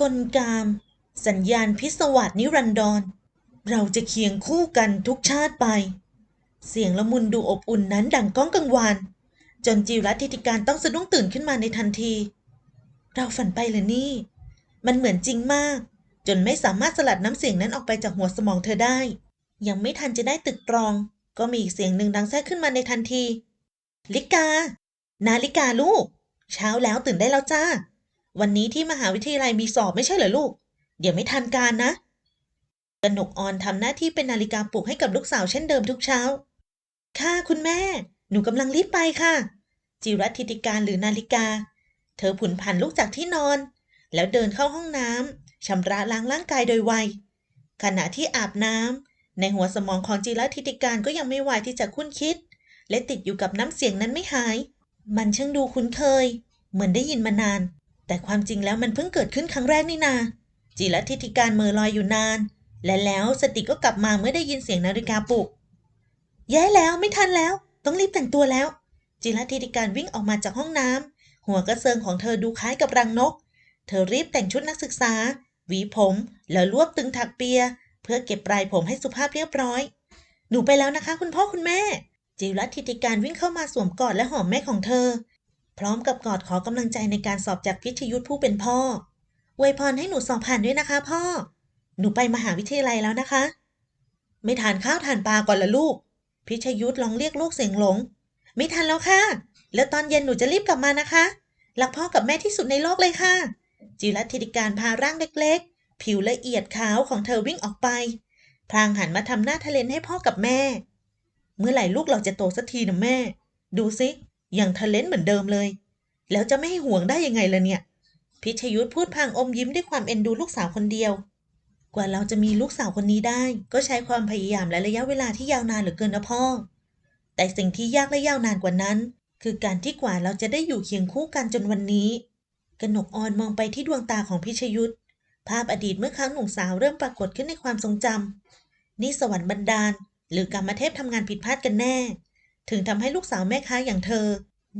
กลกาม สัญญาณพิศวาสนิรันดร เราจะเคียงคู่กันทุกชาติไป เสียงละมุนดูอบอุ่นนั้นดังก้องกังวาน จนจิรัตทิติการต้องสะดุ้งตื่นขึ้นมาในทันที เราฝันไปเหรอนี่ มันเหมือนจริงมาก จนไม่สามารถสลัดน้ำเสียงนั้นออกไปจากหัวสมองเธอได้ ยังไม่ทันจะได้ตึกตรอง ก็มีอีกเสียงหนึ่งดังแทรกขึ้นมาในทันที ลิกา นาลิกาลูก เช้าแล้วตื่นได้แล้วจ้า วันนี้ที่มหาวิทยาลัยมีสอบไม่ใช่เหรอลูก เดี๋ยวไม่ทันการนะกนกออนทำหน้าที่เป็นนาฬิกาปลุกให้กับลูกสาวเช่นเดิมทุกเช้า ค่ะคุณแม่ หนูกำลังรีบไปค่ะ จิรัติติการหรือนาฬิกา เธอผุนผันลุกจากที่นอน แล้วเดินเข้าห้องน้ำชำระล้างร่างกายโดยไว ขณะที่อาบน้ำในหัวสมองของจิรัติติการก็ยังไม่ไหวที่จะคุ้นคิด และติดอยู่กับน้ำเสียงนั้นไม่หาย มันช่างดูคุ้นเคย เหมือนได้ยินมานาน แต่ความจริงแล้วมันเพิ่งเกิดขึ้นครั้งแรกนี่นาจิรัตทิติการเมอลอยอยู่นาน และแล้วสติก็กลับมาเมื่อได้ยินเสียงนาฬิกาปลุก แย่แล้วไม่ทันแล้ว ต้องรีบแต่งตัวแล้วจิรัตทิติการวิ่งออกมาจากห้องน้ำหัวกระเซิงของเธอดูคล้ายกับรังนก เธอรีบแต่งชุดนักศึกษา หวีผม แล้วรวบตึงถักเปีย เพื่อเก็บปลายผมให้สุภาพเรียบร้อย หนูไปแล้วนะคะ คุณพ่อคุณแม่ จิรัตทิติการวิ่งเข้ามาสวมกอดและหอมแม่ของเธอ พร้อมกับกอดขอกำลังใจในการสอบจากพิชยุทธผู้เป็นพ่ออวยพรให้หนูสอบผ่านด้วยนะคะ พ่อ หนูไปมหาวิทยาลัยแล้วนะคะ ไม่ทานข้าวทานปลาก่อนละลูก พิชยุทธลองเรียกลูกเสียงหลง ไม่ทันแล้วค่ะ แล้วตอนเย็นหนูจะรีบกลับมานะคะรักพ่อกับแม่ที่สุดในโลกเลยค่ะ จิรัตทิติการพาร่างเล็กๆ ผิวละเอียดขาวของเธอวิ่งออกไป พลางหันมาทำหน้าทะเลนให้พ่อกับแม่ เมื่อไหร่ลูกเราจะโตสักทีนะแม่ ดูสิ ยังทะเลนเหมือนเดิมเลย แล้วจะไม่ให้ห่วงได้ยังไงล่ะเนี่ย พิชยุทธพูดพางอมยิ้มด้วยความเอ็นดูลูกสาวคนเดียว กว่าเราจะมีลูกสาวคนนี้ได้ ก็ใช้ความพยายามและระยะเวลาที่ยาวนานเหลือเกินนะพ่อ แต่สิ่งที่ยากและยาวนานกว่านั้น คือการที่กว่าเราจะได้อยู่เคียงคู่กันจนวันนี้ กนกออนมองไปที่ดวงตาของพิชยุทธภาพอดีตเมื่อครั้งหนุ่มสาวเริ่มปรากฏขึ้นในความทรงจำนี่สวรรค์บันดาล หรือกรรมเทพทำงานผิดพลาดกันแน่ ถึงทำให้ลูกสาวแม่ค้าอย่างเธอ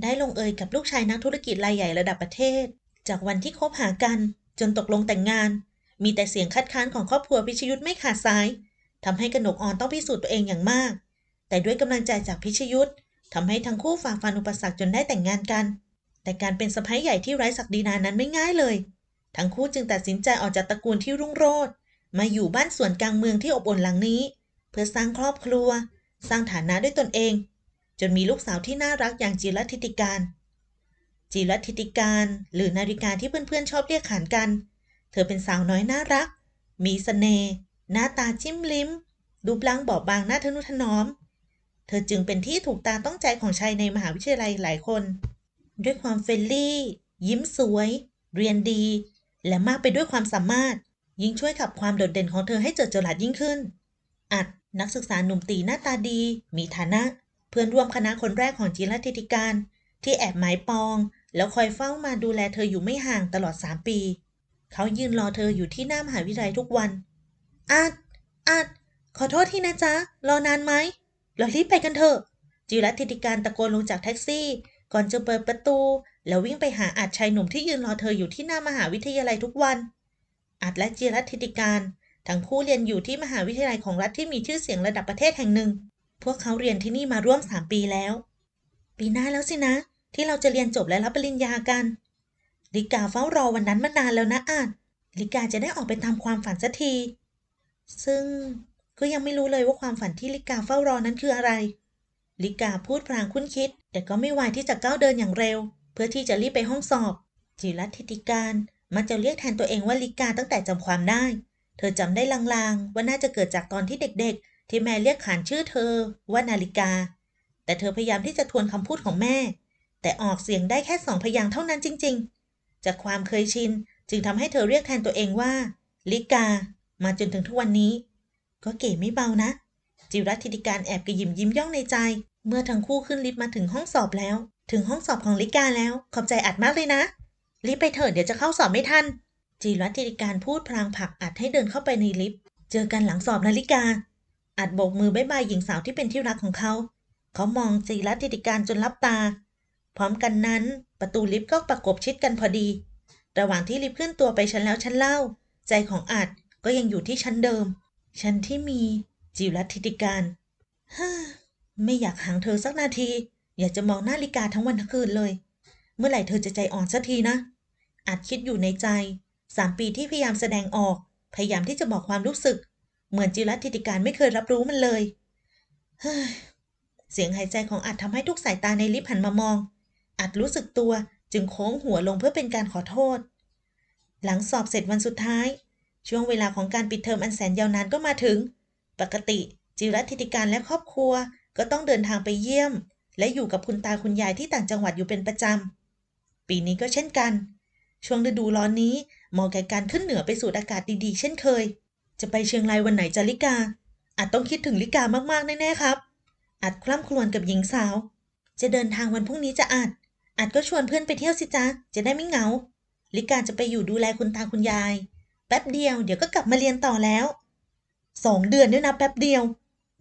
ได้ลงเอยกับลูกชายนักธุรกิจรายใหญ่ระดับประเทศ จากวันที่คบหากัน จนตกลงแต่งงาน มีแต่เสียงคัดค้านของครอบครัวพิชยุทธไม่ขาดสายทำให้กนกออนต้องพิสูจน์ตัวเองอย่างมาก แต่ด้วยกำลังใจจากพิชยุทธทำให้ทั้งคู่ฝ่าฟันอุปสรรคจนได้แต่งงานกัน แต่การเป็นสะใภ้ใหญ่ที่ไร้ศักดินานั้นไม่ง่ายเลย ทั้งคู่จึงตัดสินใจออกจากตระกูลที่รุ่งโรจน์มาอยู่บ้านสวนกลางเมืองที่อบอุ่นหลังนี้ เพื่อสร้างครอบครัว สร้างฐานะด้วยตนเอง จนมีลูกสาวที่น่ารักอย่างจิรัตทิติการ จิรัตทิติการหรือนาฬิกาที่เพื่อนๆชอบเรียกขานกัน เธอเป็นสาวน้อยน่ารัก มีสเสน่ห์หน้าตาจิ้มลิ้มรูปร่างบอบบางน่าทะนุถนอม เธอจึงเป็นที่ถูกตาต้องใจของชายในมหาวิทยาลัยหลายคน ด้วยความเฟรนลี่ ยิ้มสวย เรียนดี และมากไปด้วยความสามารถ ยิ่งช่วยขับความโดดเด่นของเธอให้เจิดจรัสยิ่งขึ้น อัดนักศึกษาหนุ่มตีหน้าตาดี มีฐานะ พื่อนร่วมคณะคนแรกของจิรัติติการ ที่แอบหมายปอง แล้วคอยเฝ้ามาดูแลเธออยู่ไม่ห่างตลอด3ปี เขายืนรอเธออยู่ที่หน้ามหาวิทยาลัยทุกวันอัดอัดขอโทษที่นะจ๊ะ รอนานไหมเรารีบไปกันเถอะจิรัติติการตะโกนลงจากแท็กซี่ ก่อนจะเปิดประตู แล้ววิ่งไปหาอัดชายหนุ่มที่ยืนรอเธออยู่ที่หน้ามหาวิทยาลัยทุกวันอัดและจิรัติติการ ทั้งคู่เรียนอยู่ที่มหาวิทยาลัยของรัฐที่มีชื่อเสียงระดับประเทศแห่งหนึ่ง พวกเขาเรียนที่นี่มาร่วม3ปีแล้ว ปีหน้าแล้วสินะ ที่เราจะเรียนจบและรับปริญญากัน ลิกาเฝ้ารอวันนั้นมานานแล้วนะอาจลิกาจะได้ออกไปตามความฝันสักที ซึ่งก็ยังไม่รู้เลยว่าความฝันที่ลิกาเฝ้ารอนั้นคืออะไร ลิกาพูดพลางคุ้นคิด แต่ก็ไม่วที่จะก้าวเดินอย่างเร็ว เพื่อที่จะรีบไปห้องสอบ จิรัตทิติการมักจะเรียกแทนตัวเองว่าลิกาตั้งแต่จำความได้ เธอจำได้ลางๆ ว่าน่าจะเกิดจากตอนที่เด็กๆ ที่แม่เรียกขานชื่อเธอว่านาฬิกา แต่เธอพยายามที่จะทวนคำพูดของแม่ แต่ออกเสียงได้แค่สองพยางค์เท่านั้นจริง ๆ จากความเคยชินจึงทำให้เธอเรียกแทนตัวเองว่า ลิกา มาจนถึงทุกวันนี้ ก็เก๋ไม่เบานะ จิรัตทิติการแอบกระยิมยิ้มย่องในใจ เมื่อทั้งคู่ขึ้นลิฟต์มาถึงห้องสอบแล้ว ถึงห้องสอบของลิกาแล้ว ขอบใจอัดมากเลยนะรีบไปเถิดเดี๋ยวจะเข้าสอบไม่ทันจิรัตทิติการพูดพลางผลักอัดให้เดินเข้าไปในลิฟต์เจอกันหลังสอบนาฬิกา อัดโบกมือบายบายหญิงสาวที่เป็นที่รักของเขา เขามองจิรัติติการจนลับตา พร้อมกันนั้น ประตูลิฟต์ก็ประกบชิดกันพอดี ระหว่างที่รีบเคลื่อนตัวไปชั้นแล้วชั้นเล่า ใจของอาจก็ยังอยู่ที่ชั้นเดิม ชั้นที่มีจิรัติติการฮ่าไม่อยากห่างเธอสักนาที อยากจะมองหน้าลิกาทั้งวันทั้งคืนเลย เมื่อไหร่เธอจะใจอ่อนสักทีนะ อาจคิดอยู่ในใจสามปีที่พยายามแสดงออก พยายามที่จะบอกความรู้สึก เหมือนจิรัตทิติการไม่เคยรับรู้มันเลย เฮ้ย เสียงหายใจของอาจทำให้ทุกสายตาในลิฟต์หันมามอง อาจรู้สึกตัวจึงโค้งหัวลงเพื่อเป็นการขอโทษ หลังสอบเสร็จวันสุดท้าย ช่วงเวลาของการปิดเทอมอันแสนยาวนานก็มาถึง ปกติจิรัตทิติการและครอบครัวก็ต้องเดินทางไปเยี่ยม และอยู่กับคุณตาคุณยายที่ต่างจังหวัดอยู่เป็นประจำ ปีนี้ก็เช่นกัน ช่วงฤดูร้อนนี้เหมาะแก่การขึ้นเหนือไปสูดอากาศดีๆ เช่นเคย จะไปเชียงรายวันไหนจะลิกา อาจต้องคิดถึงลิกามากๆแน่ๆครับอาจคล่ำครวญกับหญิงสาว จะเดินทางวันพรุ่งนี้จะอาจอาจก็ชวนเพื่อนไปเที่ยวสิจ๊ะจะได้ไม่เหงา ลิกาจะไปอยู่ดูแลคุณตาคุณยาย แป๊บเดียวเดี๋ยวก็กลับมาเรียนต่อแล้วสองเดือนด้วยนะแป๊บเดียว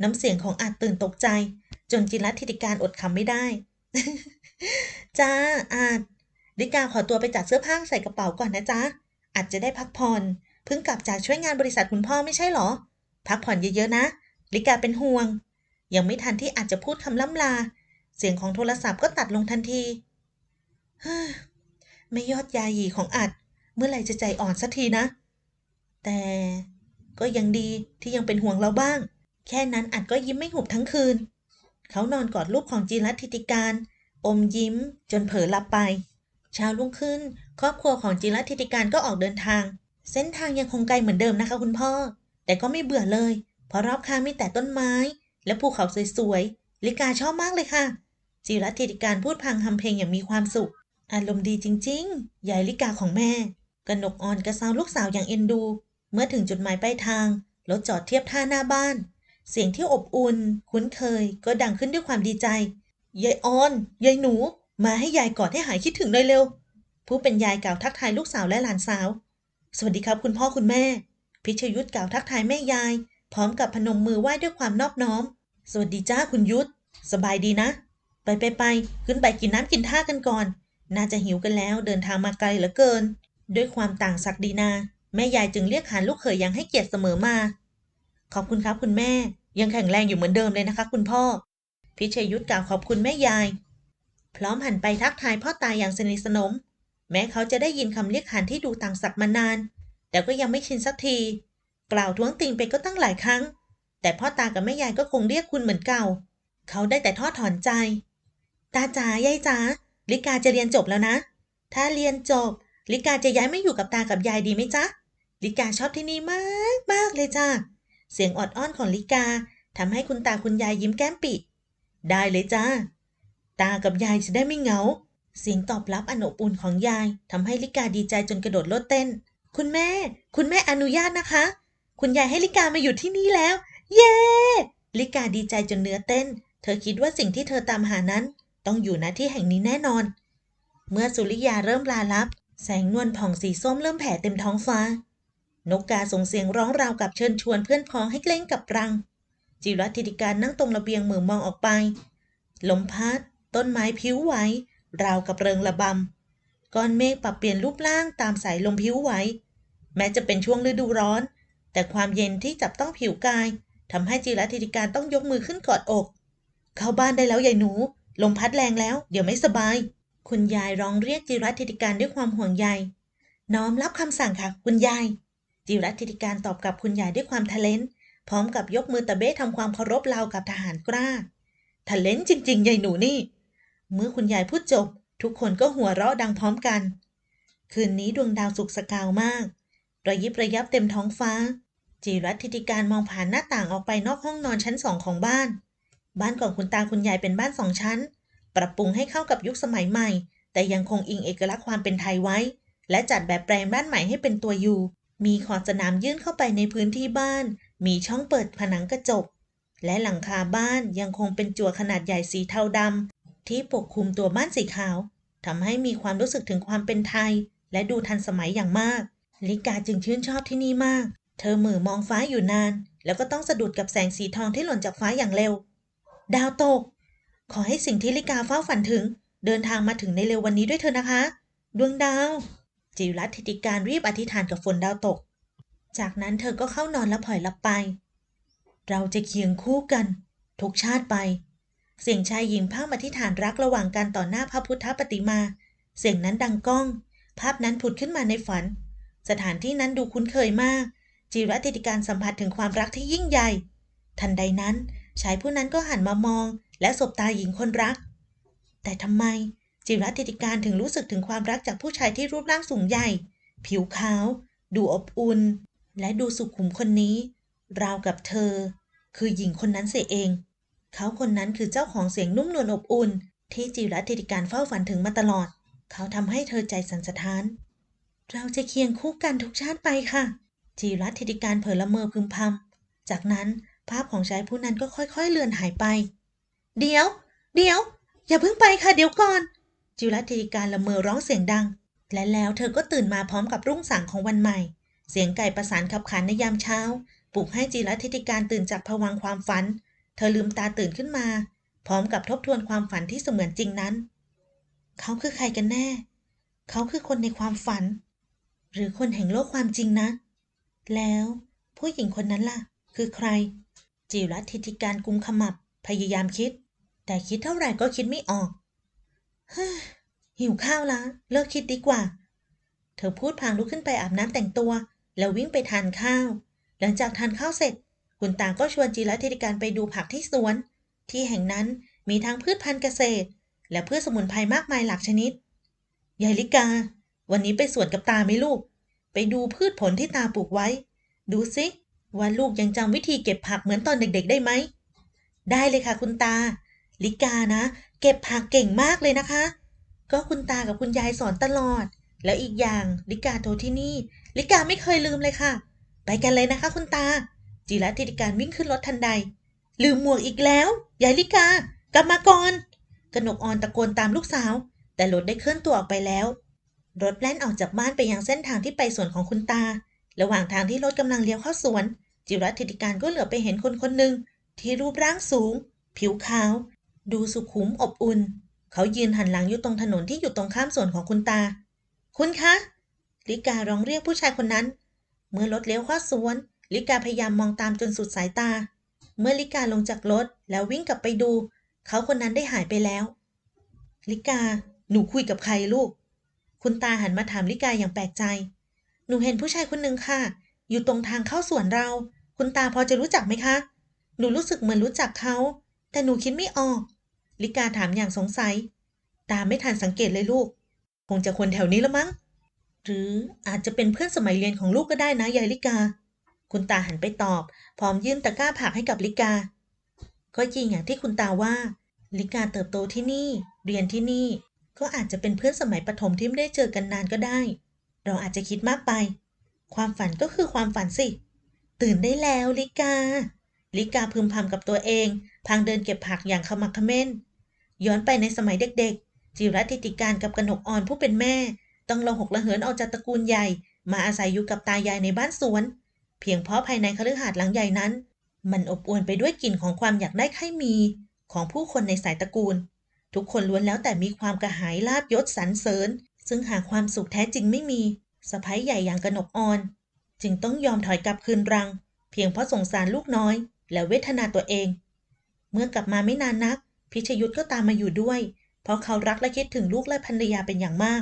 น้ำเสียงของอาจตื่นตกใจ จนจิรัตทิติการอดคำไม่ได้ จ้าอาจลิกาขอตัวไปจัดเสื้อผ้าใส่กระเป๋าก่อนนะจ๊ะอาจจะได้พักผ่อน เพิ่งกลับจากช่วยงานบริษัทคุณพ่อไม่ใช่หรอ พักผ่อนเยอะๆนะ ลิกาเป็นห่วง ยังไม่ทันที่อาจจะพูดคำล่ำลา เสียงของโทรศัพท์ก็ตัดลงทันทีเฮ้ยไม่ยอดยาหยีของอัด เมื่อไหร่จะใจอ่อนสักทีนะ แต่ก็ยังดีที่ยังเป็นห่วงเราบ้าง แค่นั้นอัดก็ยิ้มไม่หุบทั้งคืน เขานอนกอดรูปของจีรัตทิติการ อมยิ้ม จนเผลอหลับไป เช้ารุ่งขึ้น ครอบครัวของจีรัตทิติการก็ออกเดินทาง เส้นทางยังคงไกลเหมือนเดิมนะคะคุณพ่อ แต่ก็ไม่เบื่อเลย เพราะรอบข้างมีแต่ต้นไม้ และภูเขาสวยๆ ลิกาชอบมากเลยค่ะ จิรัตติการพูดพังทำเพลงอย่างมีความสุข อารมณ์ดีจริงๆ ยายลิกาของแม่ กนกอ่อนกระซาวลูกสาวอย่างเอ็นดู เมื่อถึงจุดหมายปลายทาง รถจอดเทียบท่าหน้าบ้าน เสียงที่อบอุ่น คุ้นเคย ก็ดังขึ้นด้วยความดีใจ ยายออน ยายหนู มาให้ยายกอดให้หายคิดถึงเลยเร็ว ผู้เป็นยายกล่าวทักทายลูกสาวและหลานสาว สวัสดีครับคุณพ่อคุณแม่ พิชยุทธกล่าวทักทายแม่ยาย พร้อมกับพนมมือไหว้ด้วยความนอบน้อม สวัสดีจ้าคุณยุทธ สบายดีนะ ไปไปไปขึ้นไปกินน้ำกินท่ากันก่อน น่าจะหิวกันแล้วเดินทางมาไกลเหลือเกิน ด้วยความต่างศักดินา แม่ยายจึงเรียกหาลูกเขยอยังให้เกียรติเสมอมา ขอบคุณครับคุณแม่ ยังแข็งแรงอยู่เหมือนเดิมเลยนะคะ คุณพ่อ พิชยุทธกล่าวขอบคุณแม่ยาย พร้อมหันไปทักทายพ่อตาอย่างสนิทสนม แม้เขาจะได้ยินคำเรียกขานที่ดูต่างศักดิ์มานาน แต่ก็ยังไม่ชินสักที กล่าวท้วงติงไปก็ตั้งหลายครั้ง แต่พ่อตากับแม่ยายก็คงเรียกคุณเหมือนเก่า เขาได้แต่ทอดถอนใจ ตาจ๋ายายจ๋าลิกาจะเรียนจบแล้วนะ ถ้าเรียนจบ ลิกาจะย้ายไม่อยู่กับตากับยายดีไหมจ๊ะ ลิกาชอบที่นี่มากมากเลยจ้าเสียงออดอ้อนของลิกาทำให้คุณตาคุณยายยิ้มแก้มปิได้เลยจ้า ตากับยายจะได้ไม่เหงา เสียงตอบรับอันอบอุ่นของยายทำให้ลิกาดีใจจนกระโดดโลดเต้น คุณแม่ คุณแม่อนุญาตนะคะ คุณยายให้ลิกามาอยู่ที่นี่แล้ว เย้ลิกาดีใจจนเนื้อเต้น เธอคิดว่าสิ่งที่เธอตามหานั้น ต้องอยู่ณที่แห่งนี้แน่นอน เมื่อสุริยาเริ่มลาลับ แสงนวลผ่องสีส้มเริ่มแผ่เต็มท้องฟ้า นกกาส่งเสียงร้องราวกับเชิญชวนเพื่อนพ้องให้เกล้งกับรัง จิรัตติติการนั่งตรงระเบียงมือมองออกไป ลมพัด ต้นไม้พิ้วไหว ราวกับเริงระบำก้อนเมฆปรับเปลี่ยนรูปร่างตามสายลมพิ้วไหวแม้จะเป็นช่วงฤดูร้อน แต่ความเย็นที่จับต้องผิวกายทำให้จิรัตติติการต้องยกมือขึ้นกอดอก เข้าบ้านได้แล้วยายหนู ลมพัดแรงแล้ว เดี๋ยวไม่สบาย คุณยายร้องเรียกจิรัตติติการด้วยความห่วงใย น้อมรับคำสั่งค่ะ คุณยาย จิรัตติติการตอบกับคุณยายด้วยความทะเลนพร้อมกับยกมือตะเบ้ทำความเคารพราวกับทหารกล้าทะเลนจริง ๆ ยายหนูนี่ เมื่อคุณยายพูดจบ ทุกคนก็หัวเราะดังพร้อมกัน คืนนี้ดวงดาวสุกสกาวมาก ระยิบระยับเต็มท้องฟ้าจิรัตทิติการมองผ่านหน้าต่างออกไปนอกห้องนอนชั้นสองของบ้าน บ้านของคุณตาคุณยายเป็นบ้านสองชั้น ปรับปรุงให้เข้ากับยุคสมัยใหม่ แต่ยังคงอิงเอกลักษณ์ความเป็นไทยไว้ และจัดแบบแปลงบ้านใหม่ให้เป็นตัวอยู่ มีขอดสนามยื่นเข้าไปในพื้นที่บ้าน มีช่องเปิดผนังกระจกและหลังคาบ้านยังคงเป็นจั่วขนาดใหญ่สีเทาดำ ที่ปกคลุมตัวบ้านสีขาวทำให้มีความรู้สึกถึงความเป็นไทย และดูทันสมัยอย่างมาก ลิกาจึงชื่นชอบที่นี่มาก เธอมือมองฟ้าอยู่นาน แล้วก็ต้องสะดุดกับแสงสีทองที่หล่นจากฟ้าอย่างเร็ว ดาวตก ขอให้สิ่งที่ลิกาเฝ้าฝันถึง เดินทางมาถึงในเร็ววันนี้ด้วยเถอะนะคะ ดวงดาว จิรัตทิติการรีบอธิษฐานกับฝนดาวตก จากนั้นเธอก็เข้านอนและผ่อยหลับไป เราจะเคียงคู่กัน ทุกชาติไป เสียงชายหญิงพร่ำอธิษฐานรักระหว่างกันต่อหน้าพระพุทธปฏิมา เสียงนั้นดังก้อง ภาพนั้นผุดขึ้นมาในฝัน สถานที่นั้นดูคุ้นเคยมาก จิรัติติการสัมผัสถึงความรักที่ยิ่งใหญ่ ทันใดนั้นชายผู้นั้นก็หันมามอง และสบตาหญิงคนรัก แต่ทำไมจิรัติติการถึงรู้สึกถึงความรักจากผู้ชายที่รูปร่างสูงใหญ่ ผิวขาว ดูอบอุ่น และดูสุขุมคนนี้ ราวกับเธอ คือหญิงคนนั้นเสียเอง เขาคนนั้นคือเจ้าของเสียงนุ่มนวลอบอุ่น ที่จิรัติติการเฝ้าฝันถึงมาตลอด เขาทำให้เธอใจสั่นสะท้าน เราจะเคียงคู่กันทุกชาติไปค่ะ จิรัติติการเผลอละเมอพึมพำจากนั้นภาพของชายผู้นั้นก็ค่อยๆเลือนหายไป เดี๋ยว เดี๋ยว อย่าเพิ่งไปค่ะ เดี๋ยวก่อน จิรัติติการละเมอร้องเสียงดัง และแล้วเธอก็ตื่นมาพร้อมกับรุ่งสางของวันใหม่ เสียงไก่ประสานขับขานในยามเช้าปลุกให้จิรัติติการตื่นจากภวังความฝัน เธอลืมตาตื่นขึ้นมา พร้อมกับทบทวนความฝันที่เสมือนจริงนั้น เขาคือใครกันแน่ เขาคือคนในความฝัน หรือคนแห่งโลกความจริงนะ แล้วผู้หญิงคนนั้นล่ะ คือใคร จิรัติติการกุมขมับ พยายามคิด แต่คิดเท่าไหร่ก็คิดไม่ออกฮ้หิวข้าวละ เลิกคิดดีกว่า เธอพูดพางลุกขึ้นไปอาบน้ำแต่งตัว แล้ววิ่งไปทานข้าว หลังจากทานข้าวเสร็จ คุณตาก็ชวนจิรัติติการไปดูผักที่สวน ที่แห่งนั้นมีทั้งพืชพันธุ์เกษตร และพืชสมุนไพรมากมายหลากชนิดยายลิกา วันนี้ไปสวนกับตาไหมลูก ไปดูพืชผลที่ตาปลูกไว้ ดูสิว่าลูกยังจำวิธีเก็บผักเหมือนตอนเด็ก ๆ ได้ไหม ได้เลยค่ะคุณตา ลิกานะ เก็บผักเก่งมากเลยนะคะ ก็คุณตากับคุณยายสอนตลอด แล้วอีกอย่างลิกาโทรที่นี่ ลิกาไม่เคยลืมเลยค่ะ ไปกันเลยนะคะคุณตา จิรัติติการวิ่งขึ้นรถทันใด ลืมหมวกอีกแล้วยายลิกากลับมาก่อนกนกออนตะโกนตามลูกสาว แต่รถได้เคลื่อนตัวออกไปแล้ว รถแล่นออกจากบ้านไปยังเส้นทางที่ไปสวนของคุณตา ระหว่างทางที่รถกำลังเลี้ยวเข้าสวน จิรัติติการก็เหลือไปเห็นคนคนหนึ่งที่รูปร่างสูง ผิวขาว ดูสุขุมอบอุ่น เขายืนหันหลังอยู่ตรงถนนที่อยู่ตรงข้ามสวนของคุณตา คุณคะลิการ้องเรียกผู้ชายคนนั้น เมื่อรถเลี้ยวเข้าสวน ลิกาพยายามมองตามจนสุดสายตา เมื่อลิกาลงจากรถแล้ววิ่งกลับไปดู เขาคนนั้นได้หายไปแล้ว ลิกา หนูคุยกับใครลูก คุณตาหันมาถามลิกาอย่างแปลกใจ หนูเห็นผู้ชายคนหนึ่งค่ะ อยู่ตรงทางเข้าสวนเรา คุณตาพอจะรู้จักไหมคะ หนูรู้สึกเหมือนรู้จักเขา แต่หนูคิดไม่ออก ลิกาถามอย่างสงสัย ตาไม่ทันสังเกตเลยลูก คงจะคนแถวนี้ละมั้ง หรืออาจจะเป็นเพื่อนสมัยเรียนของลูกก็ได้นะยายลิกา คุณตาหันไปตอบ พร้อมยื่นตะกร้าผักให้กับลิกา ก็จริงอย่างที่คุณตาว่า ลิกาเติบโตที่นี่ เรียนที่นี่ ก็อาจจะเป็นเพื่อนสมัยประถมที่ไม่ได้เจอกันนานก็ได้ เราอาจจะคิดมากไป ความฝันก็คือความฝันสิ ตื่นได้แล้วลิกา ลิกาพึมพำกับตัวเอง พางเดินเก็บผักอย่างขมักขม้น ย้อนไปในสมัยเด็กๆ จิรัติติการกับกนกอ่อนผู้เป็นแม่ ต้องระหกระเหินออกจากตระกูลใหญ่ มาอาศัยอยู่กับตายายในบ้านสวน เพียงเพราะภายในคฤหาสน์หลังใหญ่นั้น มันอบอวลไปด้วยกลิ่นของความอยากได้ใครมี ของผู้คนในสายตระกูล ทุกคนล้วนแล้วแต่มีความกระหายลาบยศสรรเสริญ ซึ่งหาความสุขแท้จริงไม่มีสะพ้ยใหญ่อย่างกนกอ่อน จึงต้องยอมถอยกลับคืนรัง เพียงเพราะสงสารลูกน้อย และเวทนาตัวเอง เมื่อกลับมาไม่นานนัก พิชยุทธก็ตามมาอยู่ด้วย เพราะเขารักและคิดถึงลูกและภรรยาเป็นอย่างมาก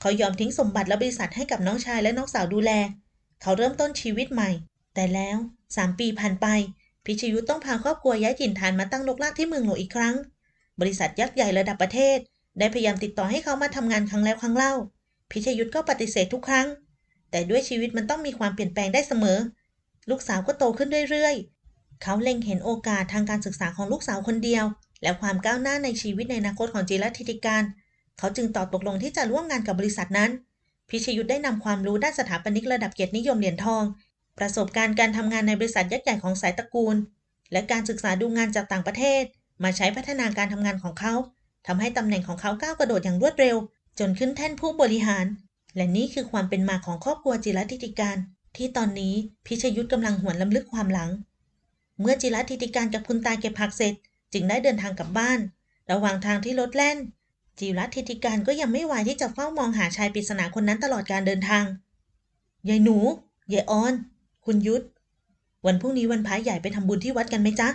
เขายอมทิ้งสมบัติและบริษัทให้กับน้องชายและน้องสาวดูแล เขาเริ่มต้นชีวิตใหม่ แต่แล้วสามปีผ่านไป พิชยุทธต้องพาครอบครัวย้ายถิ่นฐานมาตั้งลกลากที่เมืองหลวงอีกครั้ง บริษัทยักษ์ใหญ่ระดับประเทศ ได้พยายามติดต่อให้เขามาทำงานครั้งแล้วครั้งเล่า พิชยุทธก็ปฏิเสธทุกครั้ง แต่ด้วยชีวิตมันต้องมีความเปลี่ยนแปลงได้เสมอ ลูกสาวก็โตขึ้นเรื่อยๆ เขาเล็งเห็นโอกาสทางการศึกษาของลูกสาวคนเดียว และความก้าวหน้าในชีวิตในอนาคตของจิรัติติการ เขาจึงตอบตกลงที่จะร่วมงานกับบริษัทนั้น พิชยุทธได้นำความรู้ด้านสถาปนิกระดับเกียรตินิยมเหรียญทอง ประสบการณ์การทำงานในบริษัทยักษ์ใหญ่ของสายตระกูล และการศึกษาดูงานจากต่างประเทศ มาใช้พัฒนาการทำงานของเขาทำให้ตำแหน่งของเขาก้าวกระโดดอย่างรวดเร็ว จนขึ้นแท่นผู้บริหาร และนี่คือความเป็นมาของครอบครัวจิรัติติการ ที่ตอนนี้พิชยุทธกำลังหวนลำลึกความหลัง เมื่อจิรัติติการกับคุณตาเก็บผักเสร็จ จึงได้เดินทางกลับบ้าน ระหว่างทางที่รถแล่น จิรัตทิติการก็ยังไม่ไหวที่จะเฝ้ามองหาชายปริศนาคนนั้นตลอดการเดินทางยายหนูยายออน คุณยุทธ วันพรุ่งนี้วันพระใหญ่ไปทำบุญที่วัดกันไหมจ๊ะ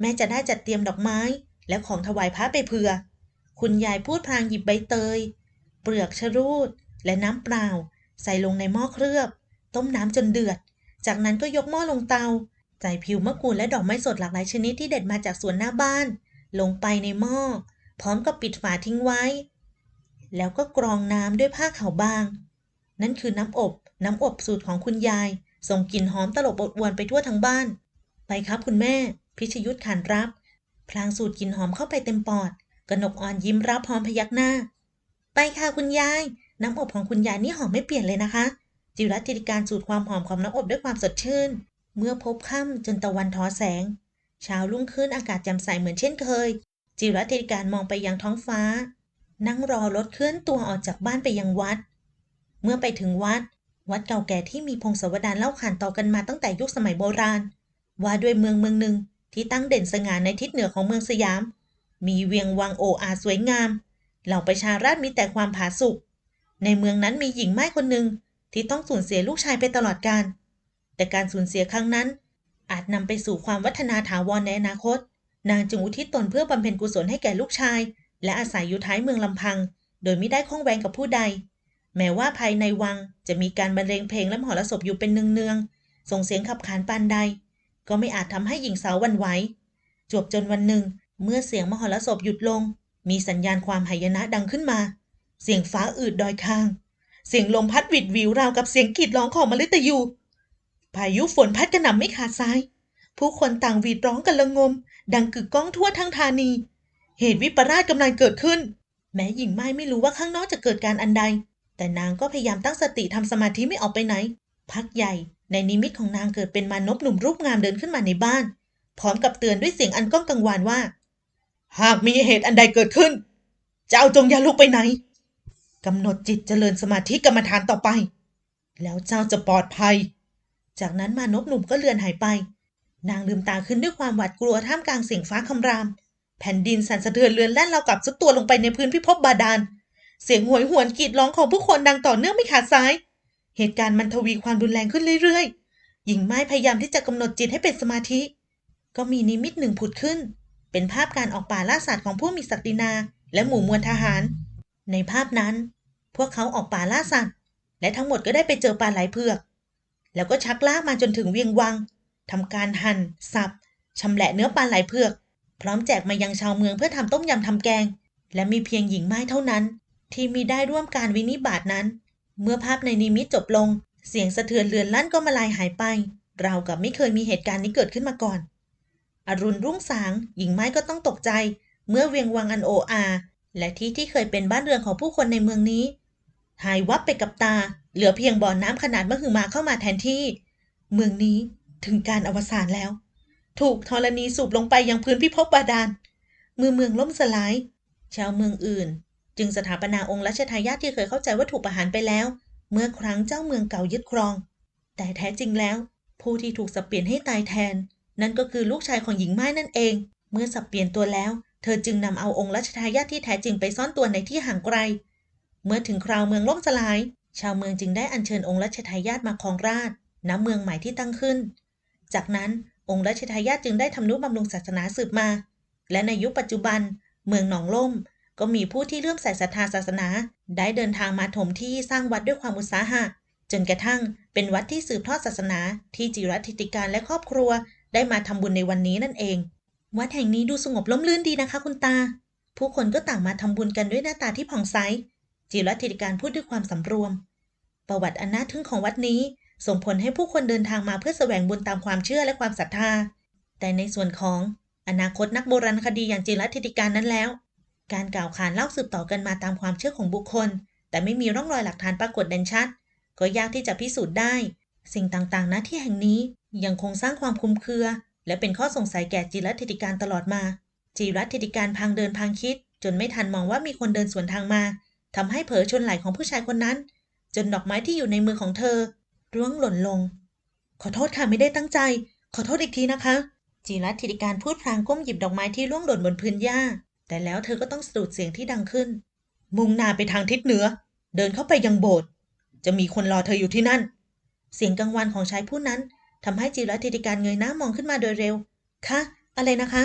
แม่จะได้จัดเตรียมดอกไม้ และของถวายพระไปเผื่อ คุณยายพูดพลางหยิบใบเตย เปลือกชะรูด และน้ำเปล่า ใส่ลงในหม้อเคลือบ ต้มน้ำจนเดือด จากนั้นก็ยกหม้อลงเตาใส่ผิวมะกรูดและดอกไม้สดหลากหลายชนิดที่เด็ดมาจากสวนหน้าบ้าน ลงไปในหม้อ พร้อมกับปิดฝาทิ้งไว้ แล้วก็กรองน้ำด้วยผ้าขาวบาง นั่นคือน้ำอบ น้ำอบสูตรของคุณยาย ส่งกลิ่นหอมตลบอบอวนไปทั่วทั้งบ้าน ไปครับคุณแม่ พิชยุทธขานรับ พลางสูดกลิ่นหอมเข้าไปเต็มปอด กนกอ่อนยิ้มรับพร้อมพยักหน้า ไปค่ะคุณยาย น้ำอบของคุณยายนี่หอมไม่เปลี่ยนเลยนะคะ จิรัติการสูดความหอมของน้ำอบด้วยความสดชื่น เมื่อพบค่ำจนตะวันทอแสงเช้ารุ่งขึ้นอากาศแจ่มใสเหมือนเช่นเคย จิรัติการมองไปยังท้องฟ้า นั่งรอรถเคลื่อนตัวออกจากบ้านไปยังวัด เมื่อไปถึงวัด วัดเก่าแก่ที่มีพงศาวดารเล่าขานต่อกันมาตั้งแต่ยุคสมัยโบราณ ว่าด้วยเมืองเมืองหนึ่งที่ตั้งเด่นสง่าในทิศเหนือของเมืองสยาม มีเวียงวังโออาสวยงาม เหล่าประชาราษฎรมีแต่ความผาสุกในเมืองนั้นมีหญิงไม้คนหนึ่งที่ต้องสูญเสียลูกชายไปตลอดกาลแต่การสูญเสียครั้งนั้น อาจนำไปสู่ความวัฒนาถาวรในอนาคต นางจึงอุทิศตนเพื่อบำเพ็ญกุศลให้แก่ลูกชาย และอาศัยอยู่ท้ายเมืองลำพัง โดยไม่ได้ข้องแวงกับผู้ใด แม้ว่าภายในวังจะมีการบรรเลงเพลงและมหรสพอยู่เป็นเนืองๆส่งเสียงขับขานปานใด ก็ไม่อาจทำให้หญิงสาววันไหวจวบจนวันหนึ่ง เมื่อเสียงมหรสพหยุดลง มีสัญญาณความหายนะดังขึ้นมา เสียงฟ้าอืดดอยคาง เสียงลมพัดวิดวิวราวกับเสียงกรีดร้องของมฤตยูพายุฝนพัดกระหน่ำไม่ขาดสาย ผู้คนต่างหวีดร้องกันละงม ดังกึกก้องทั่วทั้งธานี เหตุวิปลาสกำลังเกิดขึ้น แม้หญิงไม้ไม่รู้ว่าข้างนอกจะเกิดการอันใด แต่นางก็พยายามตั้งสติทำสมาธิไม่ออกไปไหน พักใหญ่ ในนิมิตของนางเกิดเป็นมานพหนุ่มรูปงามเดินขึ้นมาในบ้าน พร้อมกับเตือนด้วยเสียงอันก้องกังวานว่า หากมีเหตุอันใดเกิดขึ้นเจ้าจงอย่าลุกไปไหนกำหนดจิตเจริญสมาธิกรรมฐานต่อไป แล้วเจ้าจะปลอดภัย จากนั้นมานพหนุ่มก็เลือนหายไป นางลืมตาขึ้นด้วยความหวาดกลัวท่ามกลางเสียงฟ้าคำราม แผ่นดินสั่นสะเทือนเรือนแล่นเราวกับซุดตัวลงไปในพื้นพิภพบาดาล เสียงหวยหวนกรีดร้องของผู้คนดังต่อเนื่องไม่ขาดสาย เหตุการณ์มันทวีความรุนแรงขึ้นเรื่อยๆ หญิงไม้พยายามที่จะกำหนดจิตให้เป็นสมาธิ ก็มีนิมิตหนึ่งผุดขึ้น เป็นภาพการออกป่าล่าสัตว์ของผู้มีศักดินา และหมู่มวลทหาร ในภาพนั้น พวกเขาออกป่าล่าสัตว์ และทั้งหมดก็ได้ไปเจอปลาไหลเผือก แล้วก็ชักลากมาจนถึงเวียงวัง ทำการหั่นสับชำแหละเนื้อปลาไหลเผือก พร้อมแจกมายังชาวเมืองเพื่อทำต้มยำทำแกง และมีเพียงหญิงไม้เท่านั้น ที่มีได้ร่วมการวินิบาตนั้น เมื่อภาพในนิมิตจบลง เสียงสะเทือนเรือนลั่นก็มาลายหายไป เรากับไม่เคยมีเหตุการณ์นี้เกิดขึ้นมาก่อน อรุณรุ่งสาง หญิงไม้ก็ต้องตกใจ เมื่อเวียงวังอันโออา และที่ที่เคยเป็นบ้านเรือนของผู้คนในเมืองนี้ หายวับไปกับตา เหลือเพียงบ่อน้ำขนาดมหึมาเข้ามาแทนที่ เมืองนี้ ถึงการอวสานแล้ว ถูกธรณีสูบลงไปยังพื้นพิภพบาดาลเมื่อเมืองล่มสลาย ชาวเมืองอื่น จึงสถาปนาองค์รัชทายาทที่เคยเข้าใจว่าถูกประหารไปแล้ว เมื่อครั้งเจ้าเมืองเก่ายึดครอง แต่แท้จริงแล้ว ผู้ที่ถูกสับเปลี่ยนให้ตายแทน นั่นก็คือลูกชายของหญิงไม้นั่นเอง เมื่อสับเปลี่ยนตัวแล้ว เธอจึงนำเอาองค์รัชทายาทที่แท้จริงไปซ่อนตัวในที่ห่างไกล เมื่อถึงคราวเมืองล่มสลาย ชาวเมืองจึงได้อัญเชิญองค์รัชทายาทมาครองราชณเมืองใหม่ที่ตั้งขึ้น จากนั้นองค์รัชทายาทจึงได้ทำนุบำรุงศาสนาสืบมา และในยุคปัจจุบัน เมืองหนองล่ม ก็มีผู้ที่เลื่อมใสศรัทธาศาสนา ได้เดินทางมาถมที่สร้างวัดด้วยความอุตสาหะ จนกระทั่งเป็นวัดที่สืบทอดศาสนา ที่จิรัติติการและครอบครัว ได้มาทำบุญในวันนี้นั่นเอง วัดแห่งนี้ดูสงบล่มลื่นดีนะคะ คุณตา ผู้คนก็ต่างมาทำบุญกันด้วยหน้าตาที่ผ่องใสจิรัติติการพูดด้วยความสำรวม ประวัติอันน่าทึ่งของวัดนี้ ส่งผลให้ผู้คนเดินทางมาเพื่อแสวงบุญตามความเชื่อและความศรัทธา แต่ในส่วนของอนาคตนักโบราณคดีอย่างจิรัติติการนั้นแล้ว การกล่าวขานเล่าสืบต่อกันมาตามความเชื่อของบุคคล แต่ไม่มีร่องรอยหลักฐานปรากฏเด่นชัด ก็ยากที่จะพิสูจน์ได้ สิ่งต่างๆณที่แห่งนี้ยังคงสร้างความคลุมเครือ และเป็นข้อสงสัยแก่จิรัติติการตลอดมา จิรัติติการพังเดินพังคิด จนไม่ทันมองว่ามีคนเดินสวนทางมาทำให้เผลอชนไหล่ของผู้ชายคนนั้น จนดอกไม้ที่อยู่ในมือของเธอ ร่วงหล่นลง ขอโทษค่ะไม่ได้ตั้งใจ ขอโทษอีกทีนะคะจิรัตทิติการพูดพลางก้มหยิบดอกไม้ที่ร่วงหล่นบนพื้นหญ้า แต่แล้วเธอก็ต้องสะดุดเสียงที่ดังขึ้น มุ่งหน้าไปทางทิศเหนือ เดินเข้าไปยังโบสถ์จะมีคนรอเธออยู่ที่นั่น เสียงกังวานของชายผู้นั้นทำให้จิรัตธิติการเงยหน้ามองขึ้นมาโดยเร็วคะอะไรนะคะ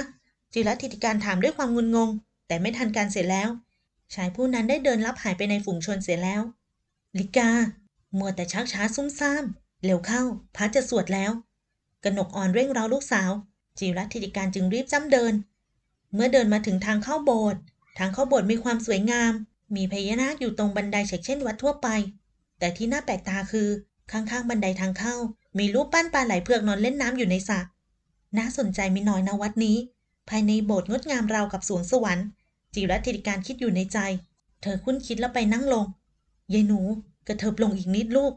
จิรัตธิติการถามด้วยความงุนงง แต่ไม่ทันการเสร็จแล้ว ชายผู้นั้นได้เดินลับหายไปในฝูงชนเสียแล้ว ลิกา มัวแต่ชักช้าซุ่มซ่าม เร็วเข้าพระจะสวดแล้ว กนกอ่อนเร่งเร้าลูกสาว จิรัตธิติการจึงรีบจ้ำเดิน เมื่อเดินมาถึงทางเข้าโบสถ์ทางเข้าโบสถ์มีความสวยงาม มีพญานาคอยู่ตรงบันไดเฉกเช่นวัดทั่วไป แต่ที่น่าแปลกตาคือ ข้างๆบันไดทางเข้า มีรูปปั้นปลาไหลเผือกนอนเล่นน้ำอยู่ในสระน่าสนใจไม่น้อยนะวัดนี้ ภายในโบสถ์งดงามราวกับสวงสวรรค์จิรัตธิการคิดอยู่ในใจ เธอคุ้นคิดแล้วไปนั่งลงยายหนู กระเถิบลงอีกนิดลูก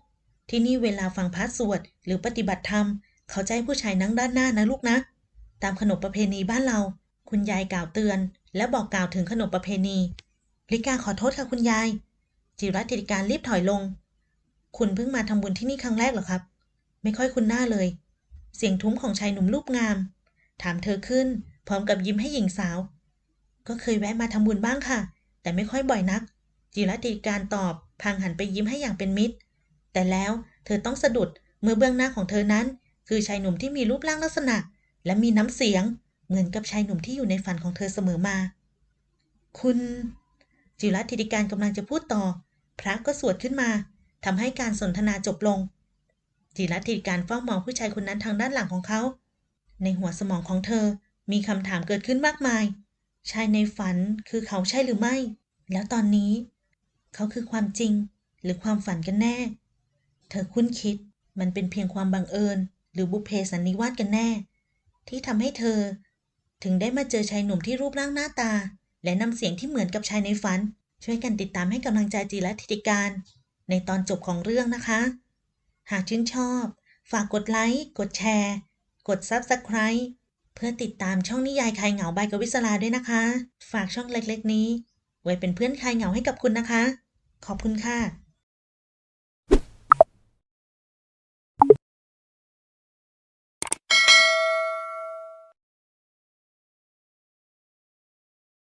ที่นี่เวลาฟังพระสวดหรือปฏิบัติธรรม เขาจะให้ผู้ชายนั่งด้านหน้านะลูกนะ ตามขนบประเพณีบ้านเรา คุณยายกล่าวเตือน และบอกกล่าวถึงขนบประเพณีลิกาขอโทษค่ะคุณยาย จิรัตติการรีบถอยลง คุณเพิ่งมาทำบุญที่นี่ครั้งแรกเหรอครับ ไม่ค่อยคุ้นหน้าเลย เสียงทุ้มของชายหนุ่มรูปงาม ถามเธอขึ้น พร้อมกับยิ้มให้หญิงสาว ก็เคยแวะมาทำบุญบ้างค่ะ แต่ไม่ค่อยบ่อยนัก จิรัติการตอบ พลางหันไปยิ้มให้อย่างเป็นมิตร แต่แล้วเธอต้องสะดุดเมื่อเบื้องหน้าของเธอนั้น คือชายหนุ่มที่มีรูปร่างลักษณะ และมีน้ำเสียง เหมือนกับชายหนุ่มที่อยู่ในฝันของเธอเสมอมา คุณ จิรัตธิติการกำลังจะพูดต่อ พระก็สวดขึ้นมาทำให้การสนทนาจบลง จิรัตธิติการเฝ้ามองผู้ชายคนนั้นทางด้านหลังของเขา ในหัวสมองของเธอมีคำถามเกิดขึ้นมากมาย ชายในฝันคือเขาใช่หรือไม่ แล้วตอนนี้ เขาคือความจริงหรือความฝันกันแน่ เธอคุ้นคิดมันเป็นเพียงความบังเอิญ หรือบุพเพสันนิวาสกันแน่ ที่ทำให้เธอ ถึงได้มาเจอชายหนุ่มที่รูปร่างหน้าตา และน้ำเสียงที่เหมือนกับชายในฝัน ช่วยกันติดตามให้กำลังใจจีและธิติการ ในตอนจบของเรื่องนะคะ หากชื่นชอบ ฝากกดไลค์กดแชร์ กด Subscribe เพื่อติดตามช่องนิยายคลายเหงาใบกวิศลาด้วยนะคะ ฝากช่องเล็กๆนี้ ไว้เป็นเพื่อนคลายเหงาให้กับคุณนะคะ ขอบคุณค่ะ